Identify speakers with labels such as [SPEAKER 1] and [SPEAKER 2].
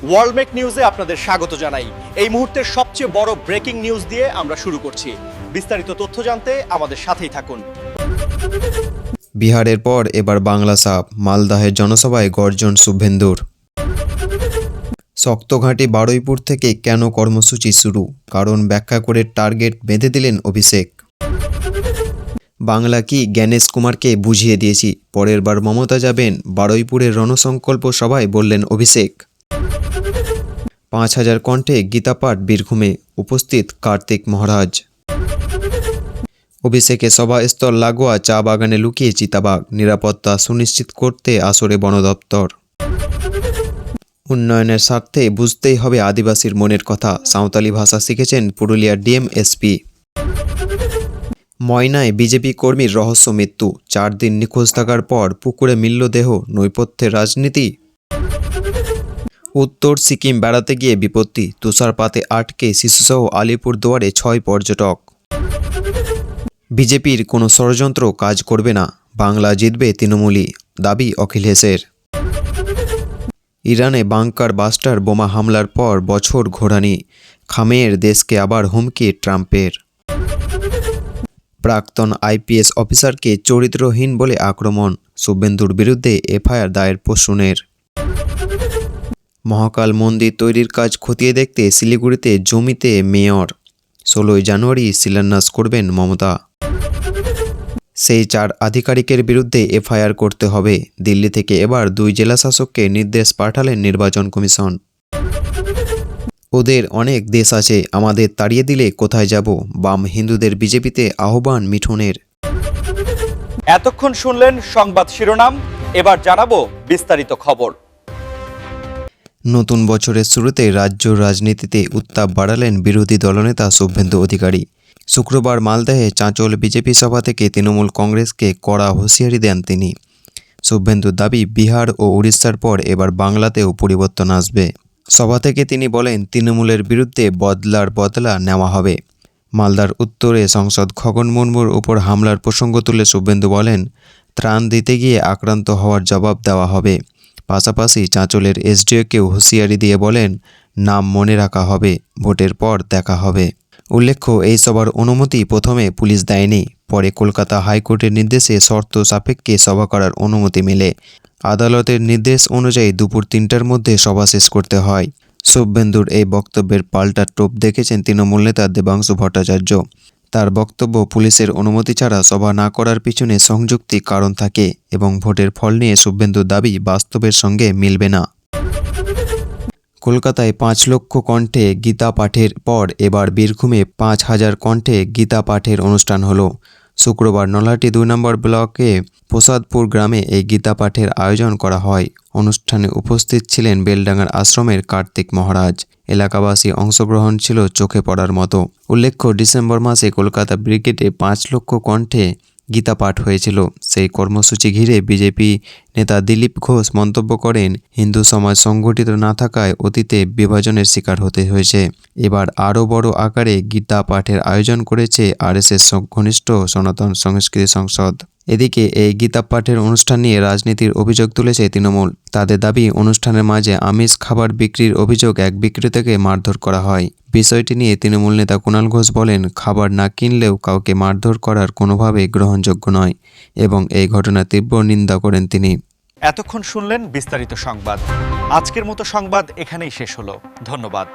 [SPEAKER 1] ওয়ার্ল্ডমেক নিউজে আপনাদের স্বাগত জানাই। এই মুহূর্তের সবচেয়ে বড় ব্রেকিং নিউজ দিয়ে আমরা শুরু করছি। বিস্তারিত তথ্য জানতে আমাদের সাথেই থাকুন।
[SPEAKER 2] বিহারের পর এবার বাংলা সাপ মালদাহের জনসভায় গর্জন শুভেন্দুর। শক্তঘাটি বারুইপুর থেকে কেন কর্মসূচি শুরু? কারণ ব্যাখ্যা করে টার্গেট বেঁধে দিলেন অভিষেক। বাংলা কি জ্ঞানেশ কুমারকে বুঝিয়ে দিয়েছি? পরের বার মমতা যাবেন বারুইপুরের রণসংকল্প সভায় বললেন অভিষেক। পাঁচ হাজার কণ্ঠে গীতাপাঠ বীরভূমে উপস্থিত কার্তিক মহারাজ। অভিষেকে সভাস্থল লাগোয়া চা বাগানে লুকিয়ে চিতাবাঘ, নিরাপত্তা সুনিশ্চিত করতে আসরে বন দপ্তর। উন্নয়নের স্বার্থে বুঝতেই হবে আদিবাসীর মনের কথা, সাঁওতালি ভাষা শিখেছেন পুরুলিয়ার ডিএম এসপি ময়নায় বিজেপি কর্মীর রহস্য মৃত্যু, চার দিন নিখোঁজ থাকার পর পুকুরে মিলল দেহ, নৈপথ্যের রাজনীতি উত্তর সিকিম বেড়াতে গিয়ে বিপত্তি। তুষারপাতে আটকে শিশুসহ আলিপুর দুয়ারে ছয় পর্যটক। বিজেপির কোনো ষড়যন্ত্র কাজ করবে না। বাংলা জিতবে তৃণমূলই, দাবি অখিলেশের ইরানে বাংকার বাস্টার বোমা হামলার পর বছর ঘোরানি। খামের দেশকে আবার হুমকি ট্রাম্পের। প্রাক্তন আইপিএস অফিসারকে চরিত্রহীন বলে আক্রমণ। শুভেন্দুর বিরুদ্ধে এফআইআর দায়ের পশুনের মহাকাল মন্দির তৈরির কাজ খতিয়ে দেখতে শিলিগুড়িতে জমিতে মেয়র। ষোলোই জানুয়ারি শিলান্যাস করবেন মমতা। সেই চার আধিকারিকের বিরুদ্ধে এফআইআর করতে হবে। দিল্লি থেকে এবার দুই জেলা শাসককে নির্দেশ পাঠালেন নির্বাচন কমিশন। ওদের অনেক দেশ আছে, আমাদের তাড়িয়ে দিলে কোথায় যাব? বাম হিন্দুদের বিজেপিতে আহ্বান মিঠুনের।
[SPEAKER 1] এতক্ষণ শুনলেন সংবাদ শিরোনাম, এবার জানাব বিস্তারিত খবর।
[SPEAKER 2] নতুন বছরের শুরুতে রাজ্য রাজনীতিতে উত্তাপ বাড়ালেন বিরোধী দলনেতা শুভেন্দু অধিকারী। শুক্রবার মালদহে চাঁচল বিজেপি সভা থেকে তৃণমূল কংগ্রেসকে কড়া হুঁশিয়ারি দেন তিনি। শুভেন্দুর দাবি, বিহার ও উড়িষ্যার পর এবার বাংলাতেও পরিবর্তন আসবে। সভা থেকে তিনি বলেন, তৃণমূলের বিরুদ্ধে বদলার বদলা নেওয়া হবে। মালদার উত্তরে সংসদ খগন মুর্মুর উপর হামলার প্রসঙ্গ তুলে শুভেন্দু বলেন, ত্রাণ দিতে গিয়ে আক্রান্ত হওয়ার জবাব দেওয়া হবে। পাশাপাশি চাঁচলের এসডিওকেও হুঁশিয়ারি দিয়ে বলেন, নাম মনে রাখা হবে, ভোটের পর দেখা হবে। উল্লেখ্য, এই সভার অনুমতি প্রথমে পুলিশ দেয়নি, পরে কলকাতা হাইকোর্টের নির্দেশে শর্ত সাপেক্ষে সভা করার অনুমতি মেলে। আদালতের নির্দেশ অনুযায়ী দুপুর তিনটার মধ্যে সভা শেষ করতে হয়। শুভেন্দুর এই বক্তব্যের পাল্টা টোপ দেখেছেন তৃণমূল নেতা দেবাংশু ভট্টাচার্য। তার বক্তব্য পুলিশের অনুমতি ছাড়া সভা না করার পিছনে সংযুক্তি কারণ থাকে এবং ভোটের ফল নিয়ে শুভেন্দুর দাবি বাস্তবের সঙ্গে মিলবে না। কলকাতায় পাঁচ লক্ষ কণ্ঠে গীতা পাঠের পর এবার বীরভূমে পাঁচ হাজার কণ্ঠে গীতা পাঠের অনুষ্ঠান হলো। শুক্রবার নলহাটি দুই নম্বর ব্লকে প্রসাদপুর গ্রামে এই গীতা পাঠের আয়োজন করা হয়। অনুষ্ঠানে উপস্থিত ছিলেন বেলডাঙ্গার আশ্রমের কার্তিক মহারাজ। এলাকাবাসী অংশগ্রহণ ছিল চোখে পড়ার মতো। উল্লেখ্য, ডিসেম্বর মাসে কলকাতা ব্রিগেডে পাঁচ লক্ষ কণ্ঠে গীতা পাঠ হয়েছিল। সেই কর্মসূচি ঘিরে বিজেপি নেতা দিলীপ ঘোষ মন্তব্য করেন, হিন্দু সমাজ সংগঠিত না থাকায় অতীতে বিভাজনের শিকার হতে হয়েছে। এবার আরও বড় আকারে গীতা পাঠের আয়োজন করেছে আরএসএস ঘনিষ্ঠ সনাতন সংস্কৃতি সংসদ। এদিকে এই গীতা পাঠের অনুষ্ঠান নিয়ে রাজনীতির অভিযোগ তুলেছে তৃণমূল। তাদের দাবি, অনুষ্ঠানের মাঝে আমিষ খাবার বিক্রির অভিযোগ এক বিক্রেতাকে মারধর করা হয়। বিষয়টি নিয়ে তৃণমূল নেতা কুণাল ঘোষ বলেন, খাবার না কিনলেও কাউকে মারধর করার কোনোভাবেই গ্রহণযোগ্য নয় এবং এই ঘটনার তীব্র নিন্দা করেন তিনি।
[SPEAKER 1] এতক্ষণ শুনলেন বিস্তারিত সংবাদ। আজকের মতো সংবাদ এখানেই শেষ হলো। ধন্যবাদ।